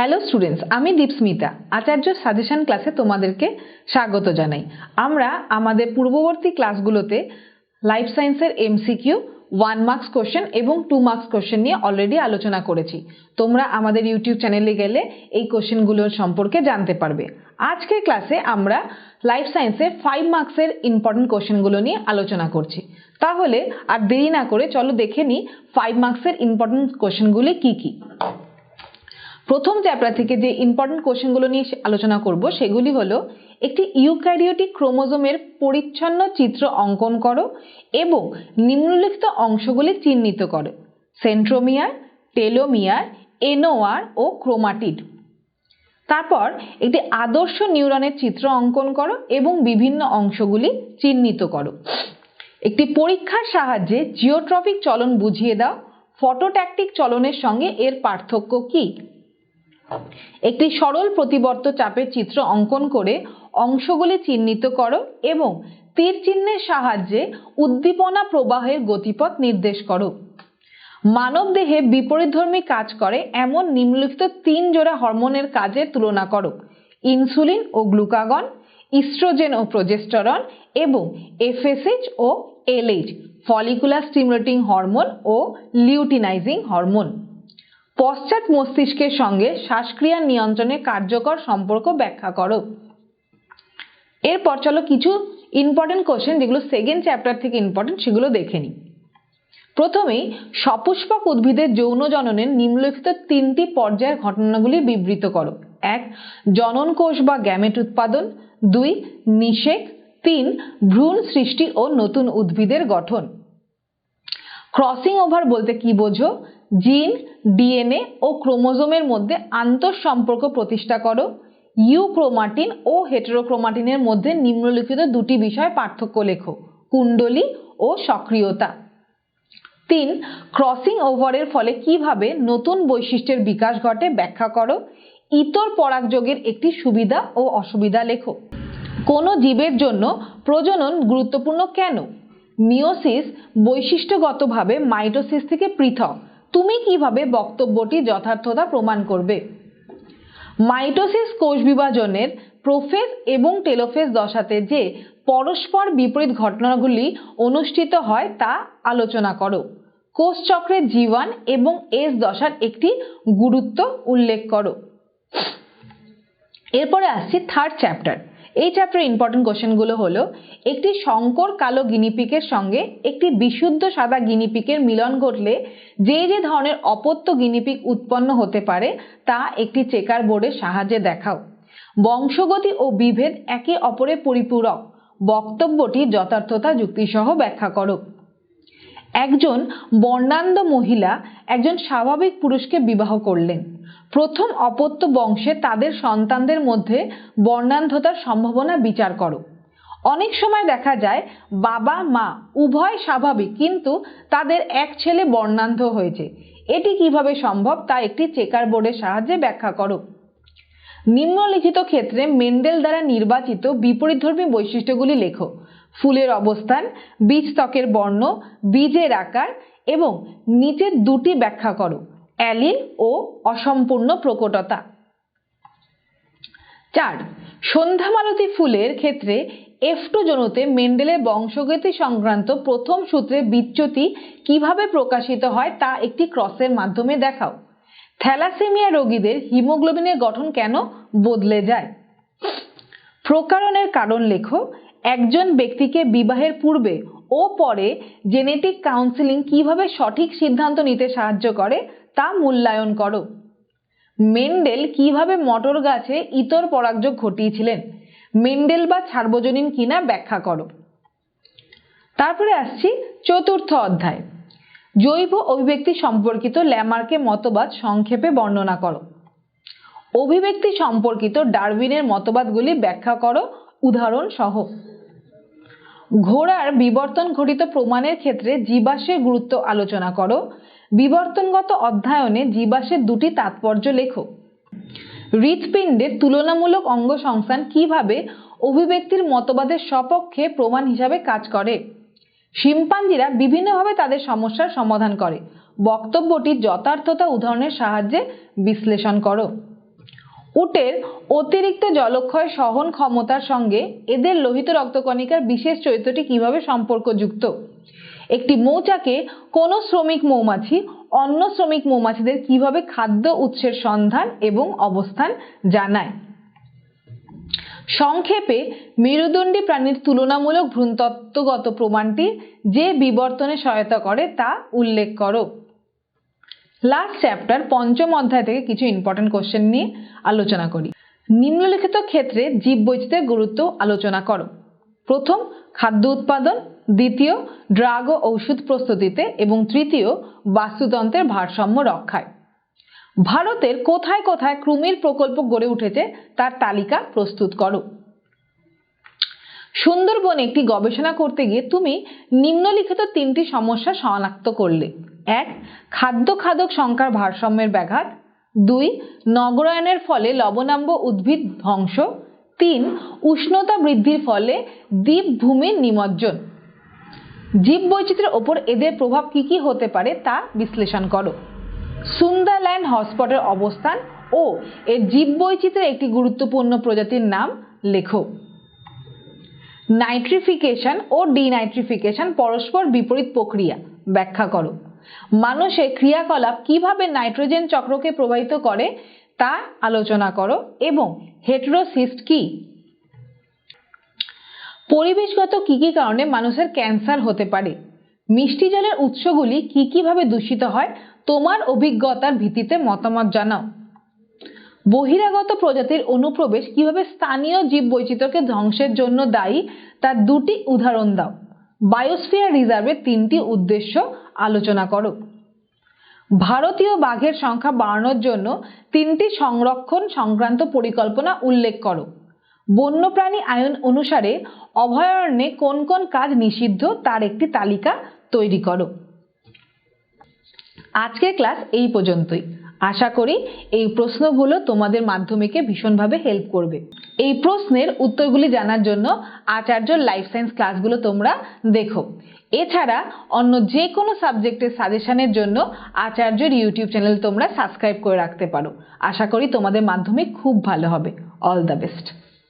Hello students আমি দীপস্মিতা। আচার্য suggestion ক্লাসে তোমাদেরকে স্বাগত জানাই। আমরা আমাদের পূর্ববর্তী ক্লাসগুলোতে লাইফ সায়েন্সের এমসিকিউ ওয়ান মার্কস কোশ্চেন এবং টু মার্কস কোশ্চেন নিয়ে অলরেডি আলোচনা করেছি। তোমরা আমাদের ইউটিউব চ্যানেলে গেলে এই কোশ্চেনগুলোর সম্পর্কে জানতে পারবে। আজকের ক্লাসে আমরা লাইফ সায়েন্সের ফাইভ মার্কসের ইম্পর্টেন্ট কোশ্চেনগুলো নিয়ে আলোচনা করছি। তাহলে আর দেরি না করে চলো দেখে নিই ফাইভ মার্কসের ইম্পর্টেন্ট কোশ্চেনগুলি কী কী। প্রথম চ্যাপ্টার থেকে যে ইম্পর্টেন্ট কোশ্চেনগুলো নিয়ে আলোচনা করব, সেগুলি হলো একটি ইউক্যারিওটিক ক্রোমোজোমের পরিচ্ছন্ন চিত্র অঙ্কন করো এবং নিম্নলিখিত অংশগুলি চিহ্নিত করো। সেন্ট্রোমিয়ার, টেলোমিয়ার এনোয়ার ও ক্রোমাটিড। তারপর একটি আদর্শ নিউরনের চিত্র অঙ্কন করো এবং বিভিন্ন অংশগুলি চিহ্নিত করো। একটি পরীক্ষার সাহায্যে জিওট্রপিক চলন বুঝিয়ে দাও, ফটোট্যাকটিক চলনের সঙ্গে এর পার্থক্য কী? একটি সরল প্রতিবর্ত চাপের চিত্র অঙ্কন করে অংশগুলি চিহ্নিত করো এবং তীর চিহ্নের সাহায্যে উদ্দীপনা প্রবাহের গতিপথ নির্দেশ করো। মানব দেহে বিপরীতধর্মী কাজ করে এমন নিম্নলিখিত তিন জোড়া হরমোনের কাজের তুলনা করো। ইনসুলিন ও গ্লুকাগন, ইস্ট্রোজেন ও প্রোজেস্টেরন এবং এফএসএইচ ও এলএইচ, ফলিকুলার স্টিমুলেটিং হরমোন ও লিউটিনাইজিং হরমোন। পশ্চাৎ মস্তিষ্কের সঙ্গে শ্বাসক্রিয়া নিয়ন্ত্রণে কার্যকর সম্পর্ক ব্যাখ্যা করো। এরপর চলো কিছু ইম্পর্টেন্ট কোশ্চেন যেগুলো সেকেন্ড চ্যাপ্টার থেকে ইম্পর্টেন্ট সেগুলো দেখে নিই। প্রথমেই সপুষ্পক উদ্ভিদের যৌন জননের নিম্নলিখিত তিনটি পর্যায়ের ঘটনাগুলি বিবৃত করো। এক, জনন কোষ বা গ্যামেট উৎপাদন। দুই, নিষেক। তিন, ভ্রূণ সৃষ্টি ও নতুন উদ্ভিদের গঠন। ক্রসিং ওভার বলতে কি বোঝো? জিন, ডিএনএ ও ক্রোমোজোমের মধ্যে আন্তঃসম্পর্ক প্রতিষ্ঠা করো। ইউক্রোমাটিন ও হেটেরোক্রোমাটিনের মধ্যে নিম্নলিখিত দুটি বিষয় পার্থক্য লেখো, কুণ্ডলী ও সক্রিয়তা। তিন, ক্রসিং ওভারের ফলে কীভাবে নতুন বৈশিষ্ট্যের বিকাশ ঘটে ব্যাখ্যা করো। ইতর পরাগযোগের একটি সুবিধা ও অসুবিধা লেখো। কোনো জীবের জন্য প্রজনন গুরুত্বপূর্ণ কেন? মিওসিস বৈশিষ্ট্যগতভাবে মাইটোসিস থেকে পৃথক। তুমি কীভাবে বক্তব্যটি যথার্থতা প্রমাণ করবে? মাইটোসিস কোষ বিভাজনের প্রোফেজ এবং টেলোফেজ দশাতে যে পরস্পর বিপরীত ঘটনাগুলি অনুষ্ঠিত হয় তা আলোচনা করো। কোষচক্রের জীবান এবং এস দশার একটি গুরুত্ব উল্লেখ করো। এরপরে আসছি থার্ড চ্যাপ্টার এই চ্যাপ্টারের ইম্পর্টেন্ট কোশ্চেনগুলো হলো, একটি শঙ্কর কালো গিনিপিকের সঙ্গে একটি বিশুদ্ধ সাদা গিনিপিকের মিলন ঘটলে যে যে ধরনের অপত্য গিনিপিক উৎপন্ন হতে পারে, তা একটি চেকার বোর্ডের সাহায্যে দেখাও। বংশগতি ও বিভেদ একে অপরের পরিপূরক। বক্তব্যটি যথার্থতা যুক্তিসহ ব্যাখ্যা করো। একজন বর্ণান্ধ মহিলা একজন স্বাভাবিক পুরুষকে বিবাহ করলেন। প্রথম অপত্য বংশে তাদের সন্তানদের মধ্যে বর্ণান্ধতার সম্ভাবনা বিচার করো। অনেক সময় দেখা যায়, বাবা, মা উভয় স্বাভাবিক, কিন্তু তাদের এক ছেলে বর্ণান্ধ হয়েছে। এটি কীভাবে সম্ভব তা একটি চেকার বোর্ডের সাহায্যে ব্যাখ্যা করো। নিম্নলিখিত ক্ষেত্রে মেন্ডেল দ্বারা নির্বাচিত বিপরীতধর্মী বৈশিষ্ট্যগুলি লেখো। ফুলের অবস্থান, বীজ ত্বকের বর্ণ, বীজের আকার এবং নিচের দুটি ব্যাখ্যা করো অ্যালিল ও অসম্পূর্ণ প্রকটতা। চার, সন্ধ্যামালতী ফুলের ক্ষেত্রে এফ টু জনুতে মেন্ডেলের বংশগতি সংক্রান্ত প্রথম সূত্রে বিচ্যুতি কীভাবে প্রকাশিত হয় তা একটি ক্রসের মাধ্যমে দেখাও। থ্যালাসেমিয়া রোগীদের হিমোগ্লোবিনের গঠন কেন বদলে যায়? প্রকারণের কারণ লেখো একজন ব্যক্তিকে বিবাহের পূর্বে ও পরে জেনেটিক কাউন্সিলিং কীভাবে সঠিক সিদ্ধান্ত নিতে সাহায্য করে তা মূল্যায়ন করো। মেন্ডেল কীভাবে মটর গাছে ইতর পরাগযোগ ঘটিয়েছিলেন? মেন্ডেল বা সার্বজনীন কিনা ব্যাখ্যা করো। তারপরে আসছি চতুর্থ অধ্যায়। জৈব অভিব্যক্তি সম্পর্কিত ল্যামার্কে মতবাদ সংক্ষেপে বর্ণনা করো। অভিব্যক্তি সম্পর্কিত ডারউইনের মতবাদগুলি ব্যাখ্যা করো উদাহরণ সহ ঘোড়ার বিবর্তন ঘটিত প্রমাণের ক্ষেত্রে জীবাশ্মের গুরুত্ব আলোচনা করো। বিবর্তনগত অধ্যয়নে জীবাশ্মের দুটি তাৎপর্য লেখো। হৃৎপিণ্ডের তুলনামূলক অঙ্গ সংস্থান কীভাবে অভিব্যক্তির মতবাদের সপক্ষে প্রমাণ হিসাবে কাজ করে? শিম্পাঞ্জিরা বিভিন্নভাবে তাদের সমস্যার সমাধান করে। বক্তব্যটি যথার্থতা উদাহরণের সাহায্যে বিশ্লেষণ করো। উটের অতিরিক্ত জলক্ষয় সহন ক্ষমতার সঙ্গে এদের লোহিত রক্তকণিকার বিশেষ চরিত্রটি কীভাবে সম্পর্কযুক্ত? একটি মৌচাকে কোনো শ্রমিক মৌমাছি, অন্য শ্রমিক মৌমাছিদের কীভাবে খাদ্য উৎসের সন্ধান এবং অবস্থান জানায়? সংক্ষেপে, মেরুদণ্ডী প্রাণীর তুলনামূলক ভ্রূণতত্ত্বগত প্রমাণটি যে বিবর্তনে সহায়তা করে তা উল্লেখ করো। লাস্ট চ্যাপ্টার পঞ্চম অধ্যায় থেকে কিছু ইম্পর্টেন্ট কোশ্চেন নিয়ে আলোচনা করি। নিম্নলিখিত ক্ষেত্রে জীববৈচিত্র্যের গুরুত্ব আলোচনা করো। প্রথম, খাদ্য উৎপাদন, দ্বিতীয়, ড্রাগ ও ঔষধ প্রস্তুতিতে, এবং তৃতীয়, বাস্তুতন্ত্রের ভারসাম্য রক্ষায়। ভারতের কোথায় কোথায় কৃমির প্রকল্প গড়ে উঠেছে, তার তালিকা প্রস্তুত করো। সুন্দরবনে একটি গবেষণা করতে গিয়ে তুমি নিম্নলিখিত তিনটি সমস্যা শনাক্ত করলে। এক খাদ্য খাদক সংখ্যার ভারসাম্যের ব্যাঘাত। দুই, নগরায়নের ফলে লবণাম্ব উদ্ভিদ ধ্বংস। তিন, উষ্ণতা বৃদ্ধির ফলে দ্বীপভূমির নিমজ্জন। জীববৈচিত্র্যের ওপর এদের প্রভাব কি কি হতে পারে তা বিশ্লেষণ করো। সুন্দারল্যান্ড হটস্পটের অবস্থান ও এর জীববৈচিত্র্যের একটি গুরুত্বপূর্ণ প্রজাতির নাম লেখো। নাইট্রিফিকেশন ও ডিনাইট্রিফিকেশন পরস্পর বিপরীত প্রক্রিয়া। ব্যাখ্যা করো। মানুষের ক্রিয়াকলাপ কীভাবে নাইট্রোজেন চক্রকে প্রভাবিত করে, তা আলোচনা করো। এবং হেটেরোসিস্ট কি? পরিবেশগত কি কি কারণে মানুষের ক্যান্সার হতে পারে? মিষ্টি জলের উৎসগুলি কি কীভাবে দূষিত হয়? তোমার অভিজ্ঞতার ভিত্তিতে মতামত জানাও। বহিরাগত প্রজাতির অনুপ্রবেশ কীভাবে স্থানীয় জীববৈচিত্র্যকে ধ্বংসের জন্য দায়ী? তার দুটি উদাহরণ দাও। বায়োস্ফিয়ার রিজার্ভের তিনটি উদ্দেশ্য আলোচনা করো। ভারতীয় বাঘের সংখ্যা বাড়ানোর জন্য তিনটি সংরক্ষণ সংক্রান্ত পরিকল্পনা উল্লেখ করো। বন্যপ্রাণী আইন অনুসারে অভয়ারণ্যে কোন কোন কাজ নিষিদ্ধ তার একটি তালিকা তৈরি করো। আজকের ক্লাস এই পর্যন্তই। আশা করি এই প্রশ্নগুলো তোমাদের মাধ্যমিকে ভীষণভাবে হেল্প করবে। এই প্রশ্নের উত্তরগুলি জানার জন্য আচার্য লাইফ সায়েন্স ক্লাসগুলো তোমরা দেখো। এছাড়া অন্য যে কোনো সাবজেক্টের সাজেশনের জন্য আচার্যের ইউটিউব চ্যানেল তোমরা সাবস্ক্রাইব করে রাখতে পারো। আশা করি তোমাদের মাধ্যমে খুব ভালো হবে। All the best